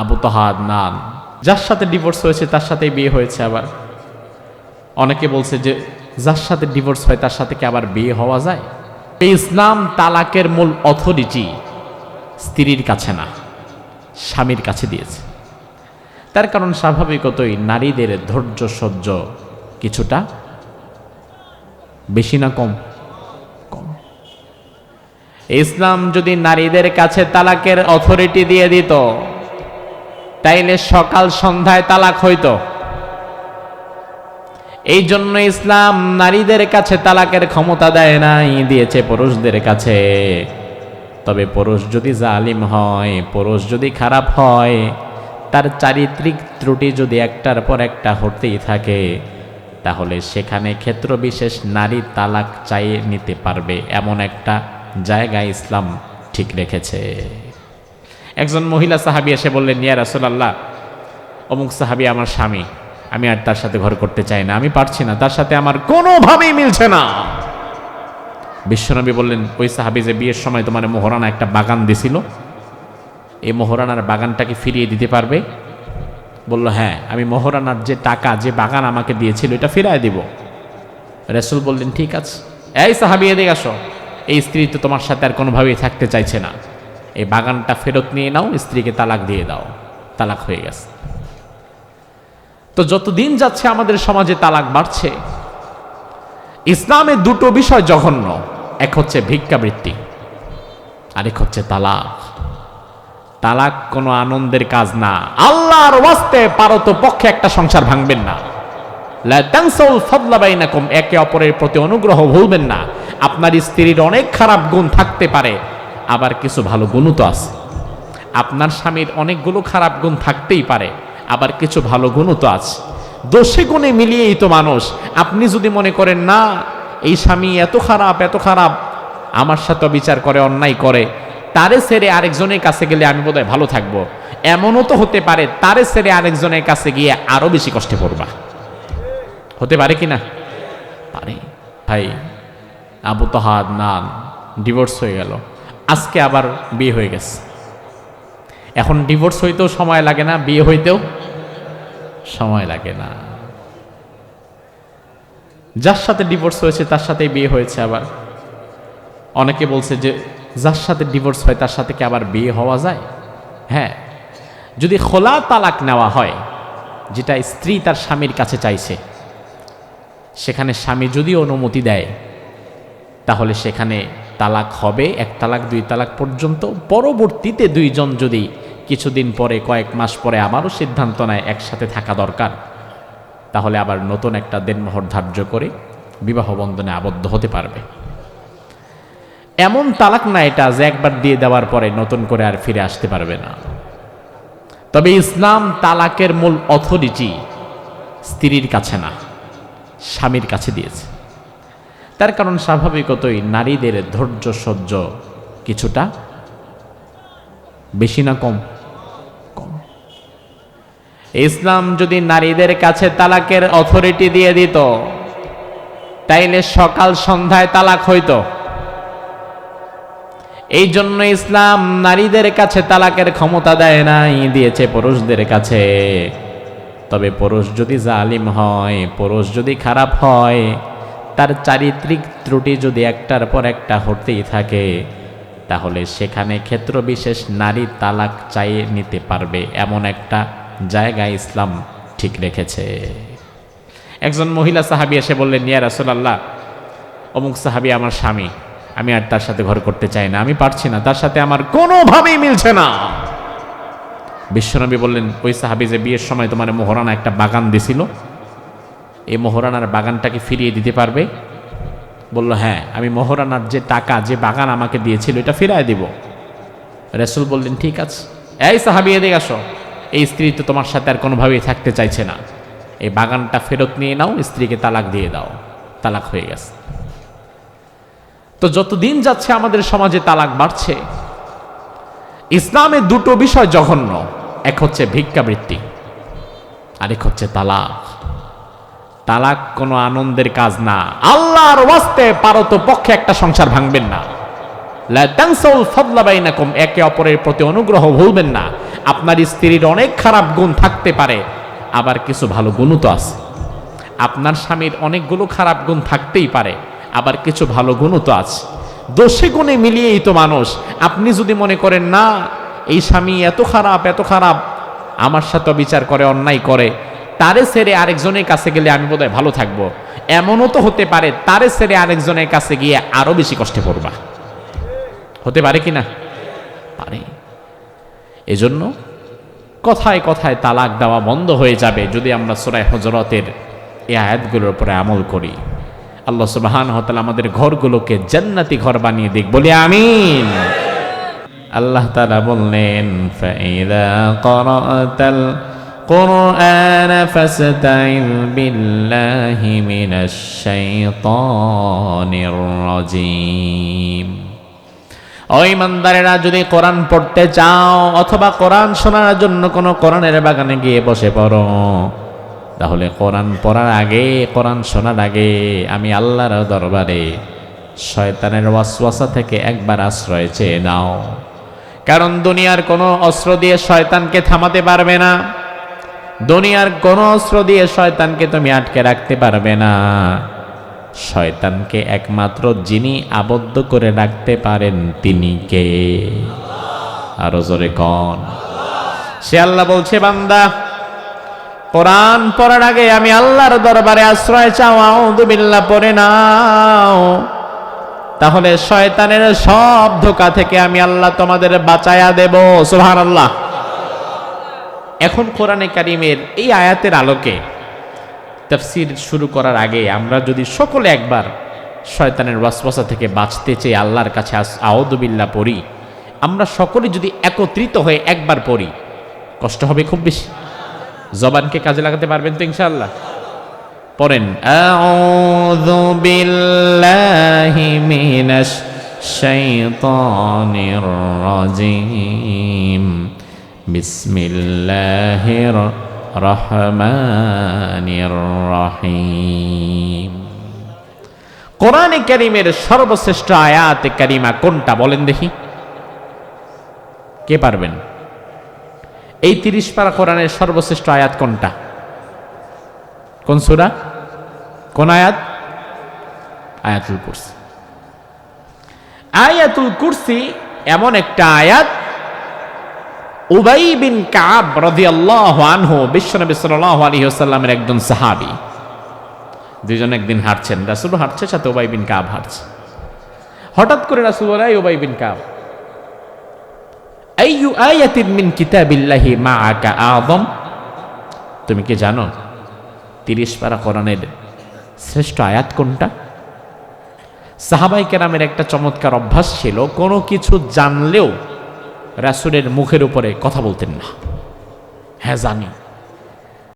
আবু তহাদ নান যার সাথে ডিভোর্স হয়েছে, তার সাথে বিয়ে হয়েছে আবার। অনেকে বলছে যে, যার সাথে ডিভোর্স হয়, তার সাথে কি আবার বিয়ে হওয়া যায়? ইসলাম তালাকের মূল অথরিটি স্ত্রীর কাছে না, স্বামীর কাছে দিয়েছে। তার কারণ স্বাভাবিকতই নারীদের ধৈর্য সহ্য কিছুটা বেশি না কম? কম। ইসলাম যদি নারীদের কাছে তালাকের অথরিটি দিয়ে দিত তাইলে সকাল সন্ধ্যায় তালাক হইতো। এই জন্য ইসলাম নারীদের কাছে তালাকের ক্ষমতা দেয় নাই, দিয়েছে পুরুষদের কাছে। তবে পুরুষ যদি জালিম হয়, পুরুষ যদি খারাপ হয়, তার চারিত্রিক ত্রুটি যদি একটার পর একটা হতেই থাকে, তাহলে সেখানে ক্ষেত্র বিশেষ নারী তালাক চাইয়ে নিতে পারবে, এমন একটা জায়গা ইসলাম ঠিক রেখেছে। একজন মহিলা সাহাবি এসে বললেন নিয়া রাসুলাল্লাহ, অমুক সাহাবি আমার স্বামী, আমি আর তার সাথে ঘর করতে চাই না, আমি পারছি না, তার সাথে আমার কোনোভাবেই মিলছে না। বিশ্বনবী বললেন, ওই সাহাবি যে বিয়ের সময় তোমার মোহরানা একটা বাগান দিছিল, এই মোহরানার বাগানটাকে ফিরিয়ে দিতে পারবে? বলল হ্যাঁ আমি মোহরানার যে টাকা, যে বাগান আমাকে দিয়েছিল, এটা ফিরায় দিব। রসুল বললেন, ঠিক আছে। এই সাহাবি, এদিকে আসো। এই স্ত্রী তো তোমার সাথে আর কোনোভাবেই থাকতে চাইছে না। এই বাগানটা ফেরত নিয়ে নাও, স্ত্রীকে তালাক দিয়ে দাও। তালাক হয়ে গেছে। তো যত দিন যাচ্ছে আমাদের সমাজে তালাক বাড়ছে, ইসলামে দুটো বিষয় জঘন্য, এক হচ্ছে ভিক্ষাবৃত্তি আরেক হচ্ছে তালাক। তালাক কোনো আনন্দের কাজ না। আল্লাহর ওয়াস্তে পারত পক্ষে একটা সংসার ভাঙবেন না। একে অপরের প্রতি অনুগ্রহ ভুলবেন না। আপনার স্ত্রীর অনেক খারাপ গুণ থাকতে পারে আবার কিছু ভালো গুণও তো আছে। আপনার স্বামীর অনেকগুলো খারাপ গুণ থাকতেই পারে, আবার কিছু ভালো গুণও তো আছে। দোষে গুণে মিলিয়েই তো মানুষ। আপনি যদি মনে করেন, না, এই স্বামী এত খারাপ এত খারাপ, আমার সাথে বিচার করে, অন্যায় করে, তারে ছেড়ে আরেকজনের কাছে গেলে আমি বোধহয় ভালো থাকব। এমনও তো হতে পারে, তারে ছেড়ে আরেকজনের কাছে গিয়ে আরও বেশি কষ্টে পড়বা। হতে পারে কি না? পারে। ভাই, আবু তহাদ নান ডিভোর্স হয়ে গেল। আজকে আবার বিয়ে হয়ে গেছে। এখন ডিভোর্স হইতেও সময় লাগে না, বিয়ে হইতেও সময় লাগে না। যার সাথে ডিভোর্স হয়েছে, তার সাথে বিয়ে হয়েছে আবার। অনেকে বলছে যে, যার সাথে ডিভোর্স হয়, তার সাথে কি আবার বিয়ে হওয়া যায়? হ্যাঁ যদি খোলা তালাক নেওয়া হয়, যেটা স্ত্রী তার স্বামীর কাছে চাইছে, সেখানে স্বামী যদি অনুমতি দেয়, তাহলে সেখানে তালাক হবে, এক তালাক, দুই তালাক পর্যন্ত। পরবর্তীতে দুইজন যদি কিছুদিন পরে, কয়েক মাস পরে আবারও সিদ্ধান্ত নেয়, একসাথে থাকা দরকার, তাহলে আবার নতুন একটা দেনমোহর ধার্য করে বিবাহ বন্ধনে আবদ্ধ হতে পারবে। এমন তালাক না এটা যে একবার দিয়ে দেওয়ার পরে নতুন করে আর ফিরে আসতে পারবে না। তবে ইসলাম তালাকের মূল অথরিটি স্ত্রীর কাছে না, স্বামীর কাছে দিয়েছে। তার কারণ স্বাভাবিকতই নারীদের ধৈর্য সহ্য কিছুটা বেশি না কম। কম। ইসলাম যদি নারীদের কাছে তালাকের অথরিটি দিয়ে দিত, তাইলে সকাল সন্ধ্যায় তালাক হইতো। এই জন্য ইসলাম নারীদের কাছে তালাকের ক্ষমতা দেয় নাই, দিয়েছে পুরুষদের কাছে। তবে পুরুষ যদি জালিম হয়, পুরুষ যদি খারাপ হয় তার চারিত্রিক ত্রুটি যদি একটার পর একটা হতেই থাকে, তাহলে সেখানে ক্ষেত্র বিশেষ নারী তালাক চাইয়ে নিতে পারবে এমন একটা জায়গা ইসলাম ঠিক রেখেছে। একজন মহিলা সাহাবি এসে বললেন নিয়া রাসুলাল্লাহ, অমুক সাহাবি আমার স্বামী, আমি আর তার সাথে ঘর করতে চাই না, আমি পারছি না, তার সাথে আমার কোনোভাবেই মিলছে না। বিশ্বনবী বললেন, ওই সাহাবি যে বিয়ের সময় তোমার মোহরানা একটা বাগান দিছিল এই মোহরানার বাগানটাকে ফিরিয়ে দিতে পারবে? বলল হ্যাঁ আমি মোহরানার যে টাকা, যে বাগান আমাকে দিয়েছিল, এটা ফিরায় দিব। রসুল বললেন, ঠিক আছে। এই সাহাবি, এদিকে আসো। এই স্ত্রী তো তোমার সাথে আর কোনোভাবেই থাকতে চাইছে না। এই বাগানটা ফেরত নিয়ে নাও, স্ত্রীকে তালাক দিয়ে দাও। তালাক হয়ে গেছে। তো যতদিন যাচ্ছে আমাদের সমাজে তালাক বাড়ছে, ইসলামে দুটো বিষয় জঘন্য, এক হচ্ছে ভিক্ষাবৃত্তি, আরেক হচ্ছে তালাক। তালাক কোনো আনন্দের কাজ না। আল্লাহর ওয়াস্তে পারত পক্ষে একটা সংসার ভাঙবেন না। একে অপরের প্রতি অনুগ্রহ ভুলবেন না। আপনার স্ত্রীর অনেক খারাপ গুণ থাকতে পারে, আবার কিছু ভালো গুণও তো আছে। আপনার স্বামীর অনেকগুলো খারাপ গুণ থাকতেই পারে, আবার কিছু ভালো গুণও তো আছে। দোষে গুণে মিলিয়েই তো মানুষ। আপনি যদি মনে করেন, না, এই স্বামী এত খারাপ এত খারাপ, আমার সাথে বিচার করে, অন্যায় করে তারে সেরে আরেকজনের কাছে গেলে আমি বোধহয় ভালো থাকব। এমনও তো হতে পারে তারে সেরে আরেকজনের কাছে গিয়ে আরও বেশি কষ্টে পড়বা। হতে পারে কি না পারে। এজন্য কথায় কথায় তালাক দেওয়া বন্ধ হয়ে যাবে যদি আমরা সুরায় হজরতের এই আয়াতগুলোর উপরে আমল করি। আল্লাহ সুবাহান হতাল আমাদের ঘরগুলোকে জান্নাতি ঘর বানিয়ে দিক। বলি আমিন। আল্লাহ তালা বললেন ফাইদা القرآن فاستعذ بالله من الشيطان الرجيم ওই ইমানদারেরা যদি কোরআন পড়তে চাও অথবা কোরআন শোনার জন্য কোনো কোরআনের বাগানে গিয়ে বসে পড়ো তাহলে কোরআন পড়ার আগে কোরআন শোনার আগে আমি আল্লাহর দরবারে শয়তানের ওয়াসওয়াসা থেকে একবার আশ্রয় চেয়ে নাও কারণ দুনিয়ার কোনো অস্ত্র দিয়ে শয়তানকে থামাতে পারবে না দুনিয়ার কোন অস্ত্র দিয়ে শয়তানকে তুমি আটকে রাখতে পারবে না। শয়তানকে একমাত্র যিনি আবদ্ধ করে রাখতে পারেন তিনি কে? আরও জোরে কন। সে আল্লাহ বলছে, বান্দা, কোরআন পড়ার আগে আমি আল্লাহর দরবারে আশ্রয় চাও আউদুবিল্লাহ পড়ে নাও। তাহলে শয়তানের সব ধোকা থেকে আমি আল্লাহ তোমাদের বাঁচায়া দেব, সুবহানাল্লাহ। এখন কোরআনে কারিমের এই আয়াতের আলোকে তফসির শুরু করার আগে আমরা যদি সকলে একবার শয়তানের ওয়াসওয়াসা থেকে বাঁচতে চেয়ে আল্লাহর কাছে আউদুবিল্লাহ পড়ি, আমরা সকলে যদি একত্রিত হয়ে একবার পড়ি, কষ্ট হবে খুব বেশি। জবানকে কাজে লাগাতে পারবেন তো ইনশাআল্লাহ? পড়েন আউযু বিল্লাহি মিনাশ শাইতানির রাজিম। বিসমিল্লাহির রহমানির রহিম। কোরআনে কারিমের সর্বশ্রেষ্ঠ আয়াত কারিমা কোনটা বলেন দেখি। কে পারবেন? এই তিরিশ পারা কোরআনের সর্বশ্রেষ্ঠ আয়াত কোনটা? কোন সুরা? কোন আয়াত? আয়াতুল কুরসি। আয়াতুল কুরসি এমন একটা আয়াত উবাই বিন কাব রাদিয়াল্লাহু আনহু, বিশ্বনবী সাল্লাল্লাহু আলাইহি ওয়াসাল্লামের একজন সাহাবী। দুইজন একদিন হাঁটছেন। রাসূল হাঁটছে, সাথে উবাই বিন কাব হাঁটছে। হঠাৎ করে রাসূল বলে "এই উবাই বিন কাব, আইয়ু আয়াতিন মিন কিতাবিল্লাহি মাআকা আযম? তুমি কি জানো, তিরিশ পারা কোরআনের শ্রেষ্ঠ আয়াত কোনটা? সাহাবাই কেরামের একটা চমৎকার অভ্যাস ছিল, কোনো কিছু জানলেও রাসুলের মুখের উপরে কথা বলতেন না। হ্যাঁ জানি।